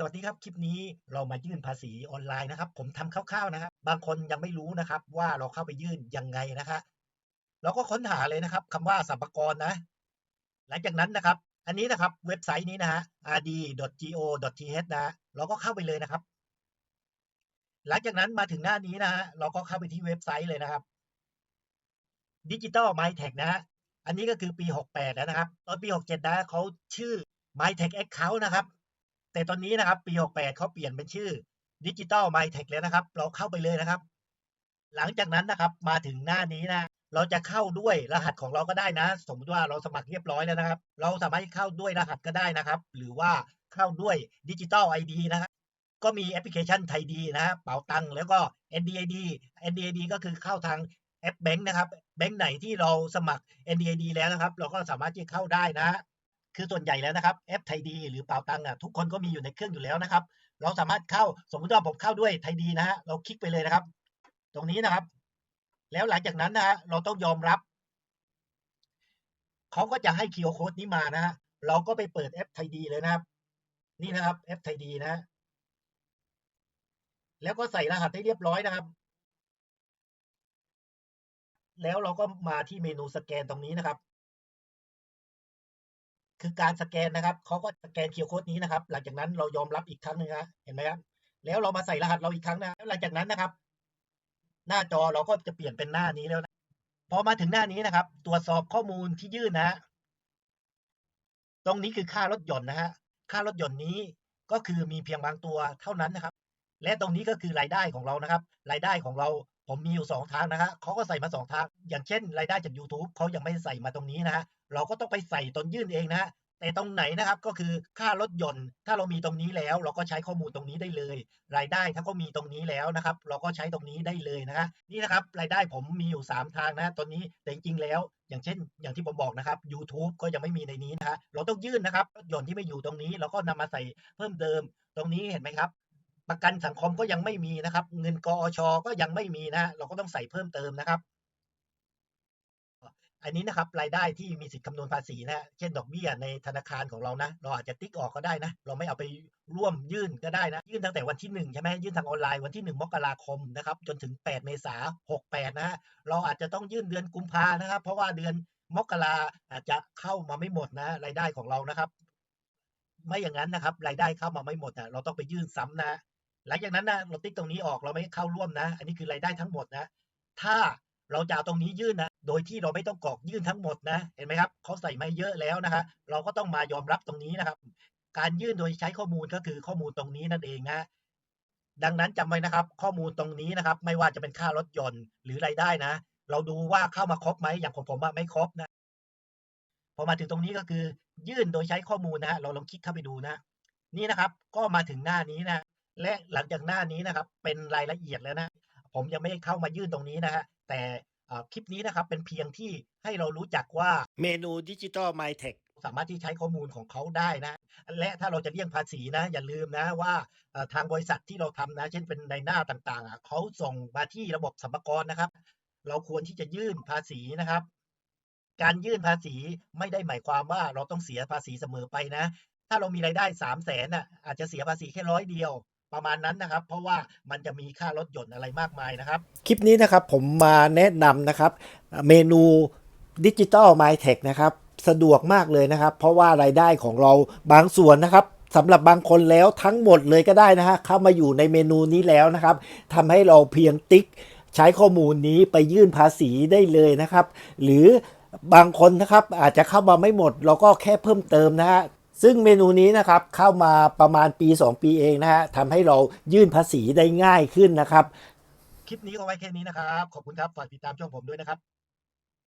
สวัสดีครับ คลิปนี้เรามายื่นภาษีออนไลน์นะครับ ผมทำคร่าวๆนะครับ บางคนยังไม่รู้นะครับ ว่าเราเข้าไปยื่นยังไงนะคะเราก็ค้นหาเลยนะครับคำว่าสรรพากรนะ หลังจากนั้นนะครับ อันนี้นะครับเว็บไซต์นี้นะฮะ rd.go.th นะฮะเราก็เข้าไปเลยนะครับ หลังจากนั้นมาถึงหน้านี้นะฮะเราก็เข้าไปที่เว็บไซต์เลยนะครับ Digital My Tech นะฮะอันนี้ก็คือปี 68 แล้วนะครับ ตอนปี 67 นะเขาชื่อ My Tech Account นะครับ แต่ตอนนี้นะครับ ปี 68เขาเปลี่ยนเป็นชื่อ Digital My Tech แล้วนะครับ เราเข้าไปเลยนะครับ หลังจากนั้นนะครับมาถึงหน้านี้นะ เราจะเข้าด้วยรหัสของเราก็ได้นะ สมมติว่าเราสมัครเรียบร้อยแล้วนะครับ เราสามารถเข้าด้วยรหัสก็ได้นะครับ หรือว่าเข้าด้วย Digital ID นะครับก็มีแอปพลิเคชันไทยดีนะเป๋าตังแล้วก็ NDID NDID ก็คือเข้าทางแอปแบงค์นะครับ แบงค์ไหนที่เราสมัคร NDID แล้วนะครับ เราก็สามารถที่เข้าได้นะ คือส่วนใหญ่แล้วนะครับแอปไทยดีหรือเป๋าตังค์อะทุกคนก็มีอยู่ในเครื่องอยู่แล้วนะครับ เราสามารถเข้าสมมติว่าผมเข้าด้วยไทยดีนะฮะเราคลิกไปเลยนะครับ ตรงนี้นะครับ แล้วหลังจากนั้นนะฮะเราต้องยอมรับเขาก็จะให้ QR code นี้มานะฮะเราก็ไปเปิดแอปไทยดีเลยนะครับ นี่นะครับแอปไทยดีนะฮะแล้วก็ใส่รหัสให้เรียบร้อยนะครับ แล้วเราก็มาที่เมนูสแกนตรงนี้นะครับ คือการสแกนนะครับเขาก็สแกน QR code นี้นะครับ หลังจากนั้นเรายอมรับอีกครั้งหนึงนะเห็นไหมครับแล้วเรามาใส่รหัสเราอีกครั้งนะแล้วหลังจากนั้นนะครับ หน้าจอเราก็จะเปลี่ยนเป็นหน้านี้แล้วนะพอมาถึงหน้านี้นะครับ ตรวจสอบข้อมูลที่ยื่นนะฮะตรงนี้คือค่ารถยนต์นะฮะค่ารถยนต์นี้ก็คือมีเพียงบางตัวเท่านั้นนะครับ และตรงนี้ก็คือรายได้ของเรานะครับ รายได้ของเรา ผมมีอยู่สองทางนะฮะเขาก็ใส่มาสองทาง อย่างเช่น รายได้จาก YouTube เขายังไม่ใส่มาตรงนี้นะฮะ เราก็ต้องไปใส่ตนยื่นเองนะฮะ แต่ตรงไหนนะครับก็คือค่ารถยนต์ ถ้าเรามีตรงนี้แล้ว เราก็ใช้ข้อมูลตรงนี้ได้เลย รายได้ถ้าก็มีตรงนี้แล้วนะครับ เราก็ใช้ตรงนี้ได้เลยนะฮะ นี่นะครับรายได้ผมมีอยู่ 3 ทางนะตอนนี้ แต่จริงๆแล้ว อย่างเช่น อย่างที่ผมบอกนะครับ YouTube ก็ยังไม่มีในนี้นะฮะ เราต้องยื่นนะครับรถยนต์ที่ไม่อยู่ตรงนี้ เราก็นำมาใส่เพิ่มเติม ตรงนี้เห็นไหมครับ ประกันสังคมก็ยังไม่มีนะครับ เงินกอชก็ยังไม่มีนะเราก็ต้องใส่เพิ่มเติมนะครับอันนี้นะครับรายได้ที่มีสิทธิคำนวณภาษีนะเช่นดอกเบี้ยในธนาคารของเรานะ เราอาจจะติ๊กออกก็ได้นะ เราไม่เอาไปร่วมยื่นก็ได้นะ ยื่นตั้งแต่วันที่1ใช่ไหมยื่นทางออนไลน์วันที่ 1 มกราคมนะครับ จนถึง 8 เมษายน68 นะฮะเราอาจจะต้องยื่นเดือนกุมภานะครับ เพราะว่าเดือนมกราอาจจะเข้ามาไม่หมดนะรายได้ของเรานะครับ ไม่อย่างนั้นนะครับ รายได้เข้ามาไม่หมดนะเราต้องไปยื่นซ้ำนะ หลังจากนั้นนะเราติ๊กตรงนี้ออกเราไม่เข้าร่วมนะ อันนี้คือรายได้ทั้งหมดนะ ถ้าเราจะเอาตรงนี้ยื่นนะ โดยที่เราไม่ต้องกรอกยื่นทั้งหมดนะ เห็นไหมครับเขาใส่มาเยอะแล้วนะคะ เราก็ต้องมายอมรับตรงนี้นะครับ การยื่นโดยใช้ข้อมูลก็คือข้อมูลตรงนี้นั่นเองนะดังนั้นจำไว้นะครับ ข้อมูลตรงนี้นะครับ ไม่ว่าจะเป็นค่ารถยนต์หรือรายได้นะ เราดูว่าเข้ามาครบไหมอย่างของผมอะไม่ครบนะพอมาถึงตรงนี้ก็คือ ยื่นโดยใช้ข้อมูลนะฮะเราลองคลิกเข้าไปดูนะ นี่นะครับ ก็มาถึงหน้านี้นะ และหลังจากหน้านี้นะครับเป็นรายละเอียดแล้วนะ ผมยังไม่ได้เข้ามายื่นตรงนี้นะฮะแต่เอ่อคลิปนี้นะครับเป็นเพียงที่ให้เรารู้จักว่าเมนู Digital My Tech สามารถที่ใช้ข้อมูลของเขาได้นะ และถ้าเราจะเลี่ยงภาษีนะ อย่าลืมนะว่าเอ่อทางบริษัทที่เราทำนะ เช่นเป็นในหน้าต่างๆอะเขาส่งมาที่ระบบสรรพากรนะครับ เราควรที่จะยื่นภาษีนะครับ การยื่นภาษีไม่ได้หมายความว่าเราต้องเสียภาษีเสมอไปนะ ถ้าเรามีรายได้3 0 0แสนน่ะอาจจะเสียภาษีแค่ร้อยเดียว ประมาณนั้นนะครับ เพราะว่ามันจะมีค่ารถยนต์อะไรมากมายนะครับ คลิปนี้นะครับผมมาแนะนำนะครับ เมนูดิจิ t a ล My Tech นะครับ สะดวกมากเลยนะครับ เพราะว่ารายได้ของเราบางส่วนนะครับสำหรับบางคนแล้วทั้งหมดเลยก็ได้นะฮะเข้ามาอยู่ในเมนูนี้แล้วนะครับทำให้เราเพียงติ๊กใช้ข้อมูลนี้ไปยื่นภาษีได้เลยนะครับ หรือบางคนนะครับอาจจะเข้ามาไม่หมด เราก็แค่เพิ่มเติมนะฮะ ซึ่งเมนูนี้นะครับเข้ามาประมาณปี 2 ปีเองนะฮะทำให้เรายื่นภาษีได้ง่ายขึ้นนะครับ คลิปนี้เอาไว้แค่นี้นะครับ ขอบคุณครับ ฝากติดตามช่องผมด้วยนะครับ